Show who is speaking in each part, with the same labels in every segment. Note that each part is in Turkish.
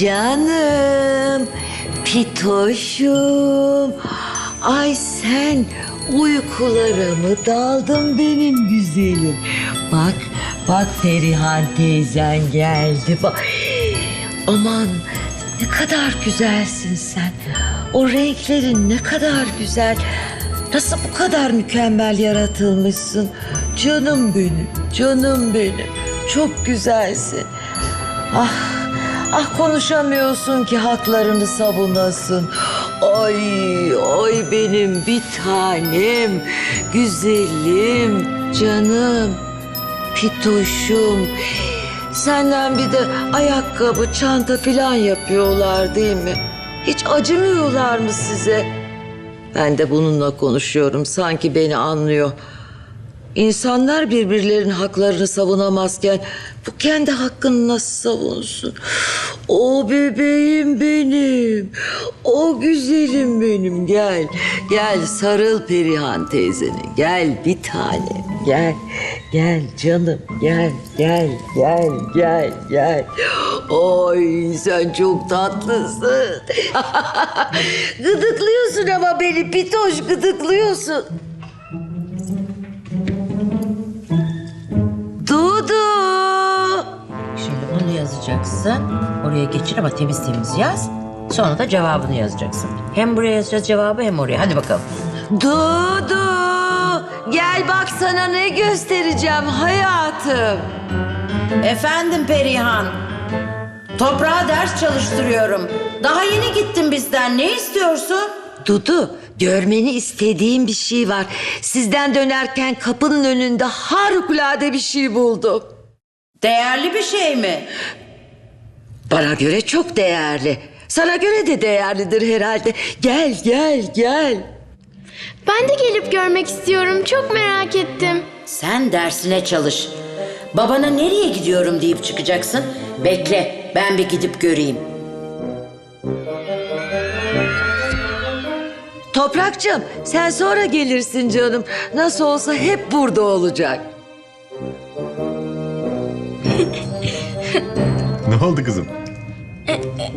Speaker 1: Canım, pitoşum. Ay sen uykulara mı daldın benim güzelim? Bak, bak Ferihan teyzen geldi. Bak. Aman ne kadar güzelsin sen. O renklerin ne kadar güzel. Nasıl bu kadar mükemmel yaratılmışsın? Canım benim, canım benim. Çok güzelsin. Ah, ah konuşamıyorsun ki haklarını savunasın. Ay, ay benim bir tanem, güzelim, canım, pitoşum. Senden bir de ayakkabı, çanta filan yapıyorlar değil mi? Hiç acımıyorlar mı size? Ben de bununla konuşuyorum. Sanki beni anlıyor. İnsanlar birbirlerinin haklarını savunamazken bu kendi hakkını nasıl savunsun? O bebeğim benim. O güzelim benim. Gel. Gel sarıl Perihan teyzene. Gel bir tane. Gel. Gel canım. Gel. Gel. Gel. Gel. Gel. Oy sen çok tatlısın. gıdıklıyorsun ama beni pitoş gıdıklıyorsun.
Speaker 2: Yazacaksın. Oraya geçir ama temiz temiz yaz. Sonra da cevabını yazacaksın. Hem buraya yazacağız cevabı hem oraya. Hadi bakalım.
Speaker 1: Dudu. Gel bak sana ne göstereceğim hayatım.
Speaker 2: Efendim Perihan. Toprağa ders çalıştırıyorum. Daha yeni gittin bizden. Ne istiyorsun?
Speaker 1: Dudu görmeni istediğim bir şey var. Sizden dönerken kapının önünde harikulade bir şey buldum.
Speaker 2: Değerli bir şey mi?
Speaker 1: Bana göre çok değerli. Sana göre de değerlidir herhalde. Gel gel gel.
Speaker 3: Ben de gelip görmek istiyorum. Çok merak ettim.
Speaker 2: Sen dersine çalış. Babana nereye gidiyorum deyip çıkacaksın. Bekle ben bir gidip göreyim.
Speaker 1: Toprakçım sen sonra gelirsin canım. Nasıl olsa hep burada olacak.
Speaker 4: Ne oldu kızım?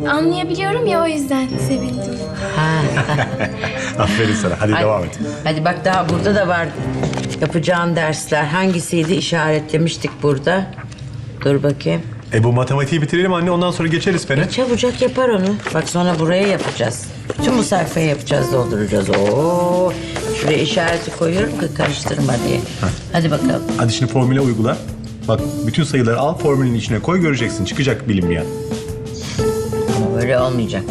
Speaker 3: Anlayabiliyorum ya o yüzden sevindim.
Speaker 4: Aferin sana. Hadi devam et.
Speaker 2: Hadi bak daha burada da var yapacağın dersler. Hangisiydi işaretlemiştik burada. Dur bakayım.
Speaker 4: E bu matematiği bitirelim anne ondan sonra geçeriz fene.
Speaker 2: Çabucak yapar onu. Bak sonra buraya yapacağız. Tüm bu sayfayı yapacağız, dolduracağız. Oo. Şuraya işareti koyuyorum ki karıştırma diye. Hadi bakalım.
Speaker 4: Hadi şimdi formüle uygula. Bak bütün sayıları al formülün içine koy göreceksin. Çıkacak bilinmeyen.
Speaker 2: Ama böyle olmayacak.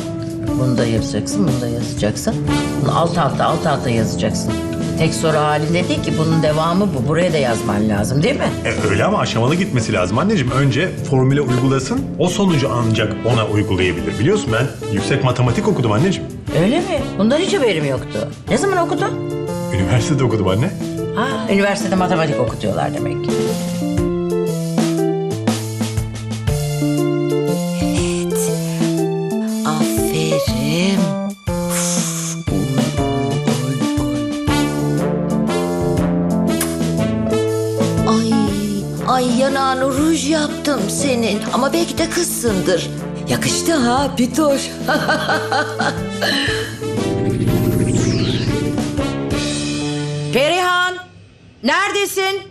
Speaker 2: Bunu da yazacaksın, bunu da yazacaksın. Bunu alt alta, alt alta yazacaksın. Tek soru halinde değil ki bunun devamı bu. Buraya da yazman lazım değil mi?
Speaker 4: E öyle ama aşamalı gitmesi lazım anneciğim. Önce formüle uygulasın. O sonucu ancak ona uygulayabilir. Biliyorsun ben yüksek matematik okudum anneciğim.
Speaker 2: Öyle mi? Bundan hiç haberim yoktu. Ne zaman okudun?
Speaker 4: Üniversitede okudum anne.
Speaker 2: Ha, üniversitede matematik okutuyorlar demek ki.
Speaker 1: Senin ama belki de kızsındır. Yakıştı ha Pitoş.
Speaker 2: Perihan! Neredesin?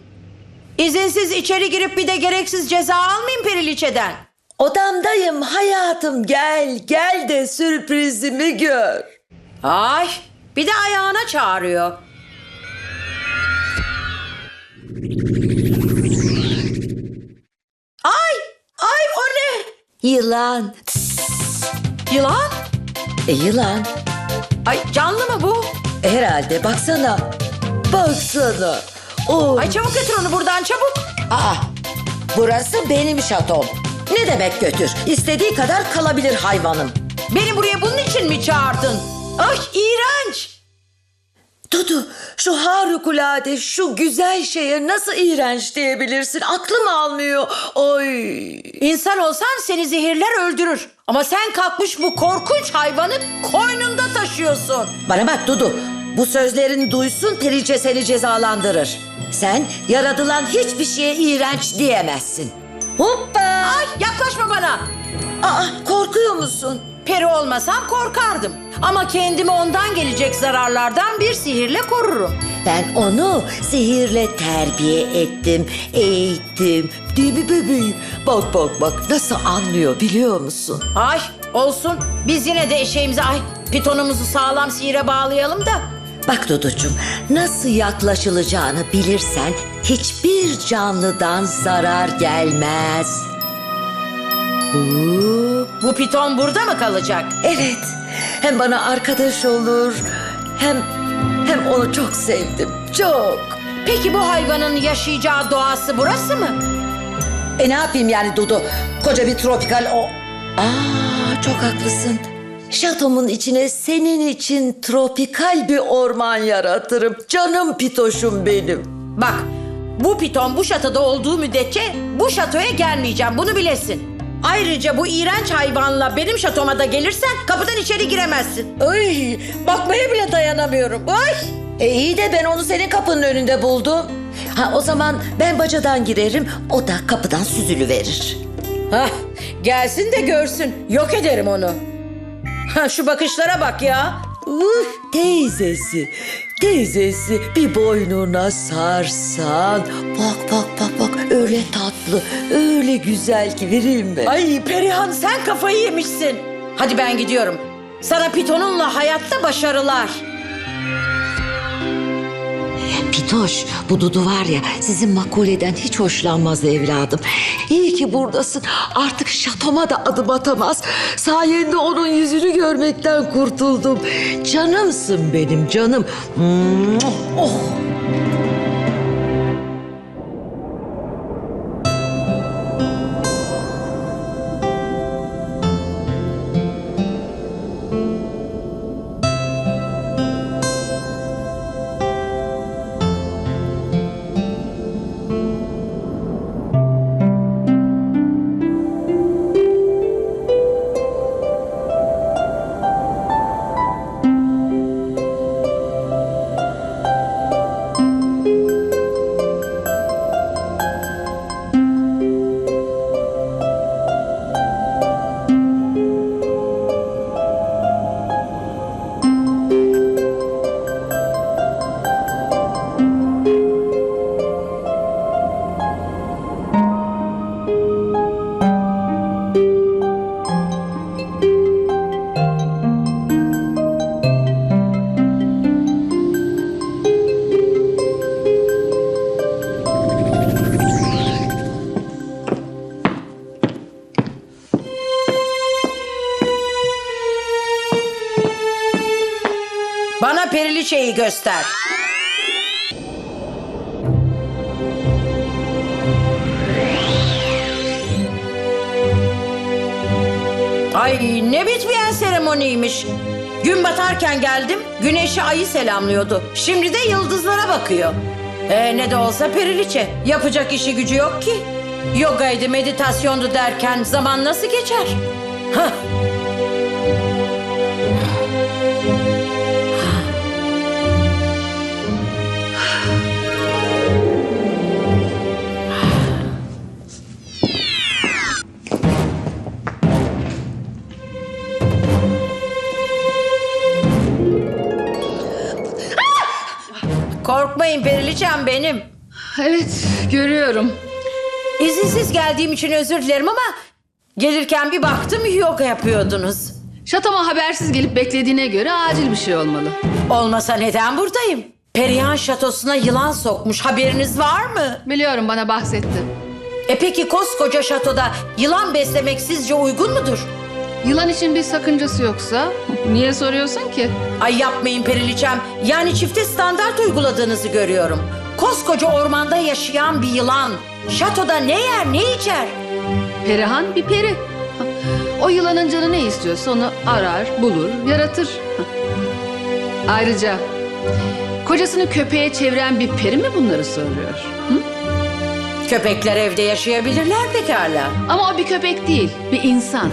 Speaker 2: İzinsiz içeri girip bir de gereksiz ceza almayayım Periliçe'den.
Speaker 1: Odamdayım hayatım gel gel de sürprizimi gör.
Speaker 2: Ay bir de ayağına çağırıyor.
Speaker 1: Yılan.
Speaker 2: Yılan?
Speaker 1: E, yılan.
Speaker 2: Ay canlı mı bu?
Speaker 1: E, herhalde baksana. Baksana. Oy.
Speaker 2: Ay çabuk götür onu buradan çabuk.
Speaker 1: Aa, burası benim şatom. Ne demek götür? İstediği kadar kalabilir hayvanım.
Speaker 2: Beni buraya bunun için mi çağırdın? Ay iğrenç.
Speaker 1: Dudu, şu harikulade, şu güzel şeye nasıl iğrenç diyebilirsin? Aklım almıyor. Oy.
Speaker 2: İnsan olsan seni zehirler öldürür. Ama sen kalkmış bu korkunç hayvanı koynunda taşıyorsun.
Speaker 1: Bana bak Dudu, bu sözlerini duysun Perice seni cezalandırır. Sen yaratılan hiçbir şeye iğrenç diyemezsin. Hoppa!
Speaker 2: Ay yaklaşma bana.
Speaker 1: Aa, korkuyor musun?
Speaker 2: Peri olmasam korkardım. Ama kendimi ondan gelecek zararlardan bir sihirle korurum.
Speaker 1: Ben onu sihirle terbiye ettim, eğittim. Değil mi bebeğim? Bak bak bak nasıl anlıyor biliyor musun?
Speaker 2: Ay olsun. Biz yine de eşeğimize ay pitonumuzu sağlam sihire bağlayalım da.
Speaker 1: Bak Duducuğum nasıl yaklaşılacağını bilirsen hiçbir canlıdan zarar gelmez.
Speaker 2: Bu piton burada mı kalacak?
Speaker 1: evet hem bana arkadaş olur hem hem onu çok sevdim çok.
Speaker 2: Peki bu hayvanın yaşayacağı doğası burası mı?
Speaker 1: E ne yapayım yani Dudu? Koca bir tropikal o... Aa çok haklısın. Şatomun içine senin için tropikal bir orman yaratırım. Canım pitoşum benim.
Speaker 2: Bak bu piton bu şatoda olduğu müddetçe bu şatoya gelmeyeceğim bunu bilesin. Ayrıca bu iğrenç hayvanla benim şatoma da gelirsen kapıdan içeri giremezsin.
Speaker 1: Ay bakmaya bile dayanamıyorum. Ay. E iyi de ben onu senin kapının önünde buldum. Ha o zaman ben bacadan girerim, o da kapıdan süzülü verir.
Speaker 2: Hah, gelsin de görsün. Yok ederim onu. Ha, şu bakışlara bak ya.
Speaker 1: Uf, teyzesi, teyzesi bir boynuna sarsan. Bak bak bak bak öyle tatlı, öyle güzel ki vereyim mi?
Speaker 2: Ay Perihan sen kafayı yemişsin. Hadi ben gidiyorum. Sana pitonunla hayatta başarılar.
Speaker 1: Pitoş, bu Dudu var ya sizin makuleden hiç hoşlanmaz evladım. İyi ki buradasın. Artık şatoma da adım atamaz. Sayende onun yüzünü görmekten kurtuldum. Canımsın benim canım. Oh.
Speaker 2: Güneşi ayı selamlıyordu. Şimdi de yıldızlara bakıyor. E ne de olsa periliçe. Yapacak işi gücü yok ki. Yogaydı, meditasyondu derken zaman nasıl geçer? Hah. Korkmayın periliçem benim.
Speaker 5: Evet, görüyorum.
Speaker 2: İzinsiz geldiğim için özür dilerim ama gelirken bir baktım yoga yapıyordunuz.
Speaker 5: Şatoma habersiz gelip beklediğine göre acil bir şey olmalı.
Speaker 2: Olmasa neden buradayım? Perihan şatosuna yılan sokmuş haberiniz var mı?
Speaker 5: Biliyorum bana bahsetti.
Speaker 2: E peki koskoca şatoda yılan beslemek sizce uygun mudur?
Speaker 5: Yılan için bir sakıncası yoksa niye soruyorsun ki?
Speaker 2: Ay yapmayın periliçem. Yani çifte standart uyguladığınızı görüyorum. Koskoca ormanda yaşayan bir yılan. Şatoda ne yer ne içer?
Speaker 5: Perihan bir peri. O yılanın canı ne istiyorsa onu arar, bulur, yaratır. Ayrıca kocasını köpeğe çeviren bir peri mi bunları soruyor? Hı?
Speaker 2: Köpekler evde yaşayabilirler pekala.
Speaker 5: Ama o bir köpek değil, bir insan.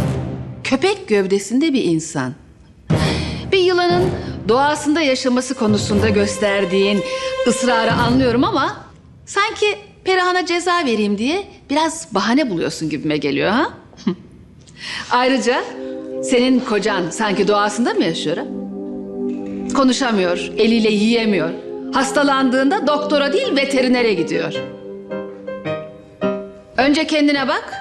Speaker 5: Köpek gövdesinde bir insan. Bir yılanın doğasında yaşaması konusunda gösterdiğin ısrarı anlıyorum ama sanki Perihan'a ceza vereyim diye biraz bahane buluyorsun gibime geliyor ha? Ayrıca senin kocan sanki doğasında mı yaşıyor? ha? Konuşamıyor, eliyle yiyemiyor. Hastalandığında doktora değil veterinere gidiyor. Önce kendine bak,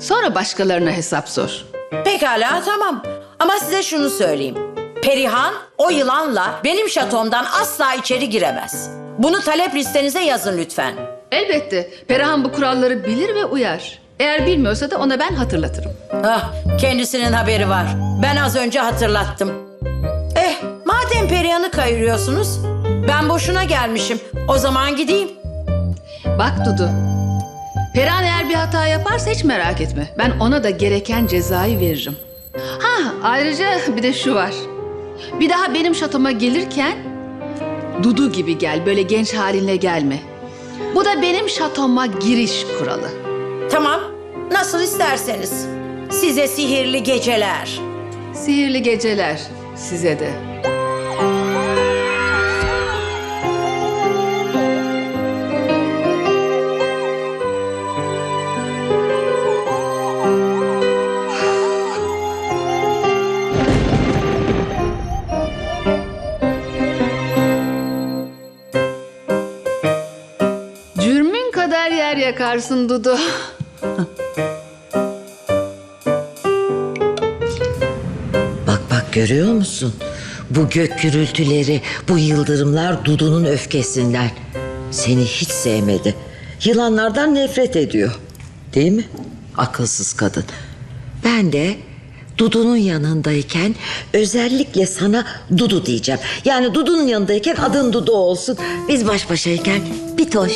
Speaker 5: sonra başkalarına hesap sor.
Speaker 2: Pekala tamam. Ama size şunu söyleyeyim. Perihan o yılanla benim şatomdan asla içeri giremez. Bunu talep listenize yazın lütfen.
Speaker 5: Elbette Perihan bu kuralları bilir ve uyar. Eğer bilmiyorsa da ona ben hatırlatırım.
Speaker 2: Ah, kendisinin haberi var. Ben az önce hatırlattım. Eh, madem Perihan'ı kayırıyorsunuz, ben boşuna gelmişim. O zaman gideyim.
Speaker 5: Bak Dudu, Perihan eğer bir hata yaparsa hiç merak etme. Ben ona da gereken cezayı veririm. Ha, ayrıca bir de şu var. Bir daha benim şatoma gelirken Dudu gibi gel, böyle genç halinle gelme. Bu da benim şatoma giriş kuralı.
Speaker 2: Tamam, nasıl isterseniz. Size sihirli geceler.
Speaker 5: Sihirli geceler size de. Yer yakarsın Dudu.
Speaker 1: Bak bak görüyor musun? Bu gök gürültüleri, bu yıldırımlar Dudu'nun öfkesinden. Seni hiç sevmedi. Yılanlardan nefret ediyor. Değil mi? Akılsız kadın. Ben de Dudu'nun yanındayken özellikle sana Dudu diyeceğim. Yani Dudu'nun yanındayken adın Dudu olsun. Biz baş başayken Bitoş.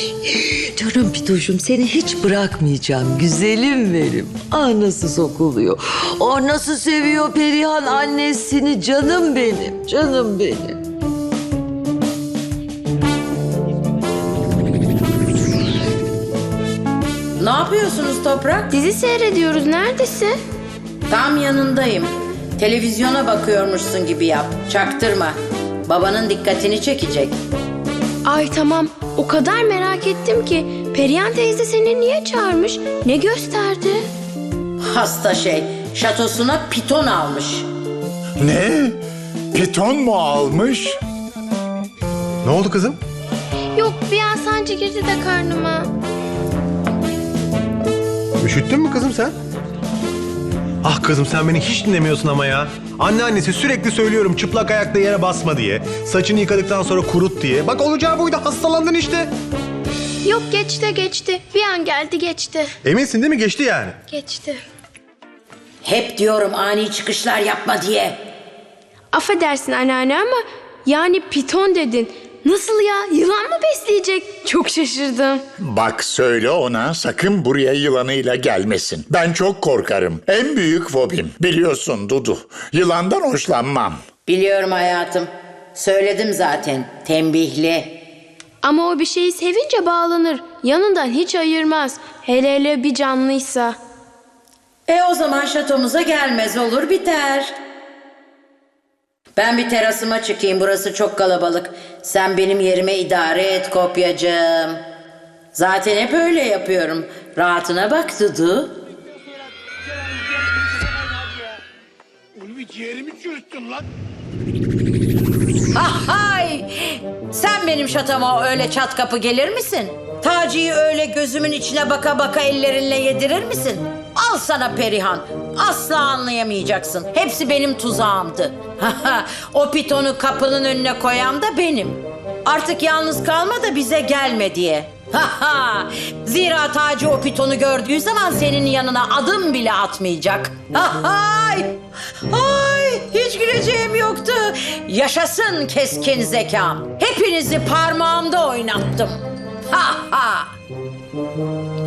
Speaker 1: Canım Bitoş'um seni hiç bırakmayacağım. Güzelim benim. Ah nasıl sokuluyor. Oh nasıl seviyor Perihan annesini. Canım benim. Canım benim.
Speaker 2: Ne yapıyorsunuz Toprak?
Speaker 3: Dizi seyrediyoruz. Neredesin?
Speaker 2: Tam yanındayım. Televizyona bakıyormuşsun gibi yap. Çaktırma. Babanın dikkatini çekecek.
Speaker 3: Ay tamam. O kadar merak ettim ki. Perihan teyze seni niye çağırmış? Ne gösterdi?
Speaker 2: Hasta şey. Şatosuna piton almış.
Speaker 6: Ne? Piton mu almış?
Speaker 4: Ne oldu kızım?
Speaker 3: Yok bir an sancı girdi de karnıma.
Speaker 4: Üşüttün mü kızım sen? Ah kızım sen beni hiç dinlemiyorsun ama ya. Anneannesi sürekli söylüyorum çıplak ayakla yere basma diye. Saçını yıkadıktan sonra kurut diye. Bak olacağı buydu hastalandın işte.
Speaker 3: Yok geçti geçti. Bir an geldi geçti.
Speaker 4: Eminsin değil mi geçti yani?
Speaker 3: Geçti.
Speaker 2: Hep diyorum ani çıkışlar yapma diye.
Speaker 3: Affedersin anneanne ama yani piton dedin. Nasıl ya? Yılan mı besleyecek? Çok şaşırdım.
Speaker 6: Bak söyle ona sakın buraya yılanıyla gelmesin. Ben çok korkarım. En büyük fobim. Biliyorsun Dudu. Yılandan hoşlanmam.
Speaker 2: Biliyorum hayatım. Söyledim zaten. Tembihli.
Speaker 3: Ama o bir şeyi sevince bağlanır. Yanından hiç ayırmaz. Hele hele bir canlıysa.
Speaker 2: E o zaman şatomuza gelmez olur biter. Ben bir terasıma çıkayım burası çok kalabalık. Sen benim yerime idare et kopyacığım. Zaten hep öyle yapıyorum. Rahatına bak Dudu.
Speaker 7: Ulvi ciğerimi çürüttün lan.
Speaker 2: Hay! Sen benim şatoma öyle çat kapı gelir misin? Taci'yi öyle gözümün içine baka baka ellerinle yedirir misin? Al sana Perihan. Asla anlayamayacaksın. Hepsi benim tuzağımdı. o pitonu kapının önüne koyan da benim. Artık yalnız kalma da bize gelme diye. Zira Taci o pitonu gördüğü zaman senin yanına adım bile atmayacak. Ay! Ay! Hiç güleceğim yoktu. Yaşasın keskin zekam. Hepinizi parmağımda oynattım. Ha ha!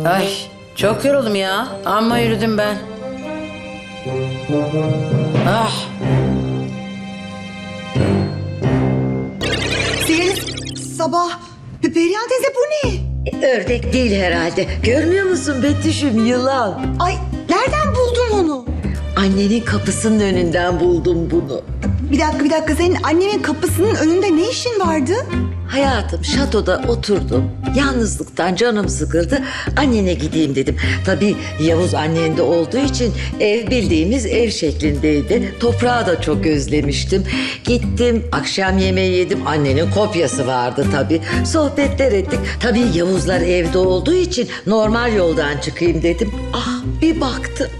Speaker 2: Ay çok yoruldum ya. Amma yürüdüm ben. Ah!
Speaker 8: Sihirli sabah. Perihan teyze bu ne?
Speaker 1: Ördek değil herhalde. Görmüyor musun Betüş'üm yılan.
Speaker 8: Ay nereden buldun onu?
Speaker 1: Annenin kapısının önünden buldum bunu.
Speaker 8: Bir dakika bir dakika senin annemin kapısının önünde ne işin vardı?
Speaker 1: Hayatım şatoda oturdum. Yalnızlıktan canım sıkıldı. Annene gideyim dedim. Tabii Yavuz annende olduğu için ev bildiğimiz ev şeklindeydi. Toprağı da çok özlemiştim. Gittim akşam yemeği yedim. Annenin kopyası vardı tabii. Sohbetler ettik. Tabii Yavuzlar evde olduğu için normal yoldan çıkayım dedim. Ah bir baktım.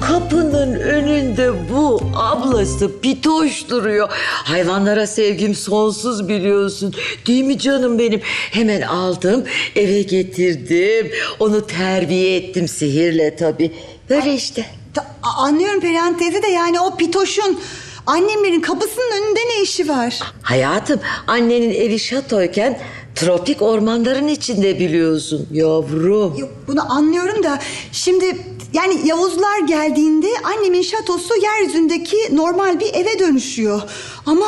Speaker 1: Kapının önünde bu ablası Pitoş duruyor. Hayvanlara sevgim sonsuz biliyorsun. Değil mi canım benim? Hemen aldım, eve getirdim. Onu terbiye ettim sihirle tabii. Böyle işte.
Speaker 8: Ta- anlıyorum Perihan teyze de yani o pitoşun annemlerin kapısının önünde ne işi var?
Speaker 1: Hayatım, annenin evi şatoyken tropik ormanların içinde biliyorsun yavrum.
Speaker 8: Yok bunu anlıyorum da şimdi yani Yavuzlar geldiğinde annemin şatosu yeryüzündeki normal bir eve dönüşüyor. Ama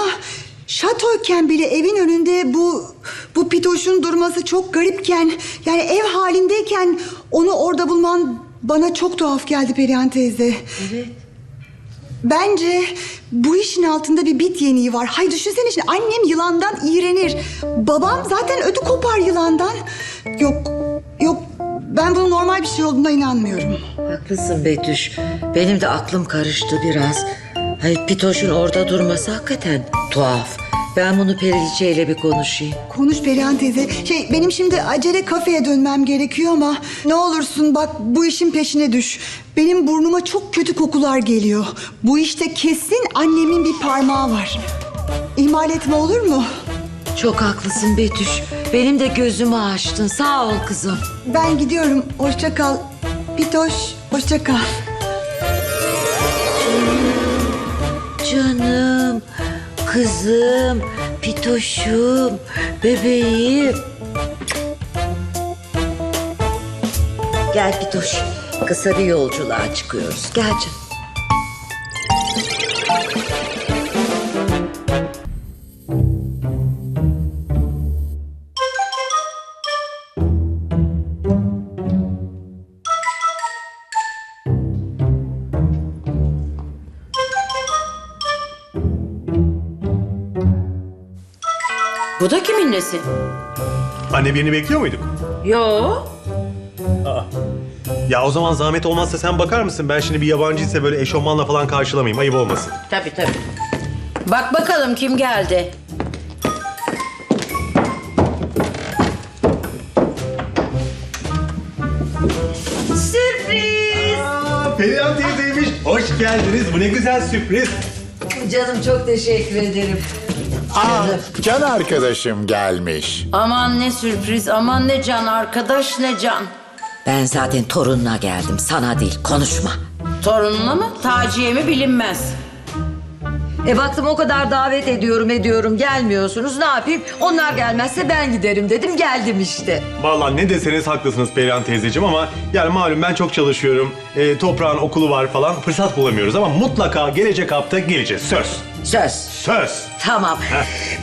Speaker 8: şatoyken bile evin önünde bu bu pitoşun durması çok garipken yani ev halindeyken onu orada bulman bana çok tuhaf geldi Perihan teyze.
Speaker 1: Evet.
Speaker 8: Bence bu işin altında bir bit yeniği var. Hay düşünsene şimdi annem yılandan iğrenir. Babam zaten ödü kopar yılandan. Yok, yok ben bunun normal bir şey olduğuna inanmıyorum.
Speaker 1: Haklısın Betüş. Benim de aklım karıştı biraz. Hayır Pitoş'un orada durması hakikaten tuhaf. Ben bunu Periliçe ile bir konuşayım.
Speaker 8: Konuş Perihan teyze. Şey benim şimdi acele kafeye dönmem gerekiyor ama ne olursun bak bu işin peşine düş. Benim burnuma çok kötü kokular geliyor. Bu işte kesin annemin bir parmağı var. İhmal etme olur mu?
Speaker 1: Çok haklısın Betüş. Benim de gözümü açtın. Sağ ol kızım.
Speaker 8: Ben gidiyorum. Hoşça kal. Pitoş, hoşça kal.
Speaker 1: Canım, kızım, Pitoş'um, bebeğim. Gel Pitoş. Kısa bir yolculuğa çıkıyoruz. Gel canım.
Speaker 2: Nesi?
Speaker 4: Anne birini bekliyor muyduk?
Speaker 2: Yo.
Speaker 4: Ya o zaman zahmet olmazsa sen bakar mısın? Ben şimdi bir yabancıysa böyle eşofmanla falan karşılamayayım. Ayıp olmasın.
Speaker 2: Tabii tabii. Bak bakalım kim geldi.
Speaker 1: Sürpriz!
Speaker 4: Aa, Perihan teyzeymiş. Hoş geldiniz. Bu ne güzel sürpriz.
Speaker 1: Canım çok teşekkür ederim.
Speaker 6: Aa, can arkadaşım gelmiş.
Speaker 2: Aman ne sürpriz, aman ne can arkadaş ne can.
Speaker 1: Ben zaten torununa geldim. Sana değil. Konuşma.
Speaker 2: Torununa mı, Taciye mi bilinmez.
Speaker 1: E baktım o kadar davet ediyorum ediyorum gelmiyorsunuz. Ne yapayım? Onlar gelmezse ben giderim dedim. Geldim işte.
Speaker 4: Vallahi ne deseniz haklısınız Perihan teyzeciğim ama yani malum ben çok çalışıyorum. Ee, toprağın okulu var falan. Fırsat bulamıyoruz ama mutlaka gelecek hafta geleceğiz. Söz.
Speaker 1: Söz.
Speaker 4: Söz.
Speaker 1: Tamam.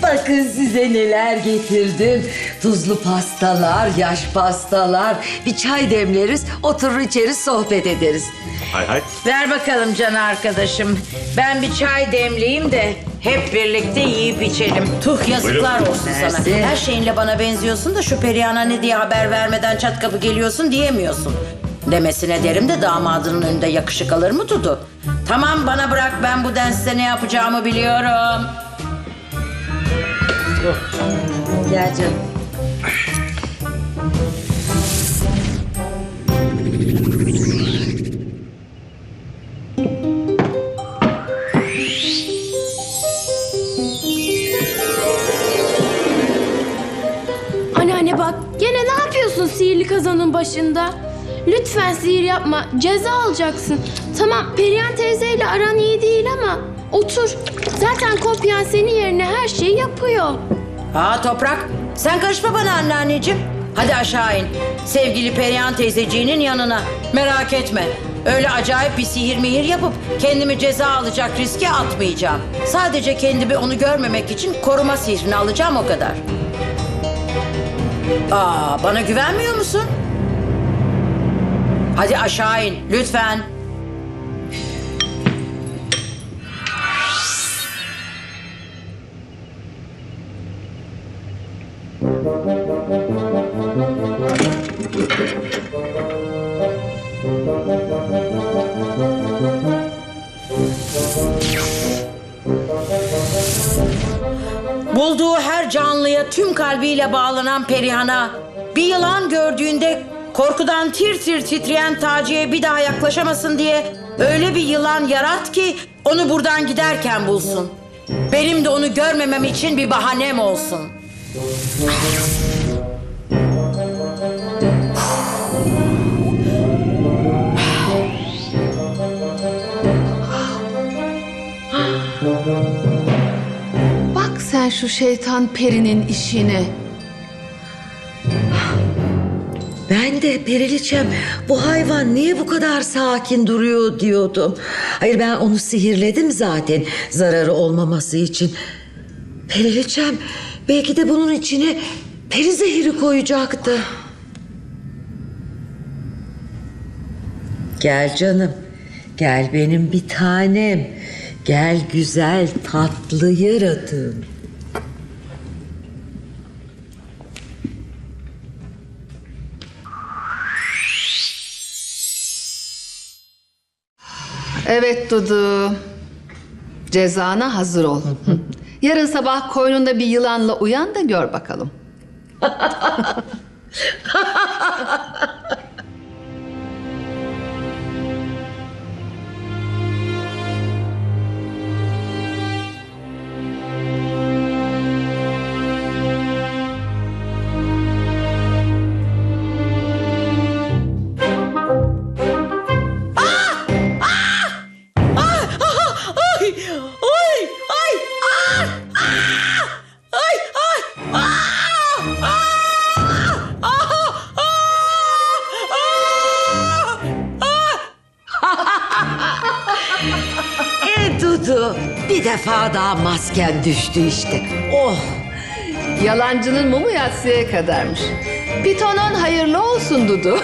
Speaker 1: Bakın size neler getirdim. Tuzlu pastalar, yaş pastalar. Bir çay demleriz, oturur içeriz, sohbet ederiz.
Speaker 4: Hay hay.
Speaker 2: Ver bakalım can arkadaşım. Ben bir çay demleyeyim de hep birlikte yiyip içelim. Tuh yazıklar
Speaker 4: Buyurun.
Speaker 2: olsun sana.
Speaker 1: Mersi.
Speaker 2: Her şeyinle bana benziyorsun da şu Perihan'a ne diye haber vermeden çat kapı geliyorsun diyemiyorsun. Demesine derim de damadının önünde yakışık alır mı Dudu? Tamam bana bırak ben bu denste ne yapacağımı biliyorum.
Speaker 1: Gel canım.
Speaker 3: Anneanne bak gene ne yapıyorsun sihirli kazanın başında? Lütfen sihir yapma ceza alacaksın. Tamam Perihan teyzeyle aran iyi değil ama otur. Zaten kopyan senin yerine her şeyi yapıyor.
Speaker 2: Aa Toprak sen karışma bana anneanneciğim. Hadi aşağı in. Sevgili Perihan teyzeciğinin yanına. Merak etme. Öyle acayip bir sihir mihir yapıp kendimi ceza alacak riske atmayacağım. Sadece kendimi onu görmemek için koruma sihrini alacağım o kadar. Aa bana güvenmiyor musun? Hadi aşağı in lütfen. Bulduğu her canlıya tüm kalbiyle bağlanan Perihan'a bir yılan gördüğünde korkudan tir tir titreyen Taci'ye bir daha yaklaşamasın diye öyle bir yılan yarat ki onu buradan giderken bulsun. Benim de onu görmemem için bir bahanem olsun.
Speaker 5: Bak sen şu şeytan perinin işine.
Speaker 1: Ben de Periliçem bu hayvan niye bu kadar sakin duruyor diyordum. Hayır ben onu sihirledim zaten zararı olmaması için. Periliçem belki de bunun içine peri zehri koyacaktı. Gel canım. Gel benim bir tanem. Gel güzel tatlı yaratığım.
Speaker 5: Evet Dudu. Cezana hazır ol. Yarın sabah koynunda bir yılanla uyan da gör bakalım.
Speaker 1: defa daha masken düştü işte. Oh
Speaker 5: Yalancının mumu yatsıya kadarmış. Pitonun hayırlı olsun Dudu.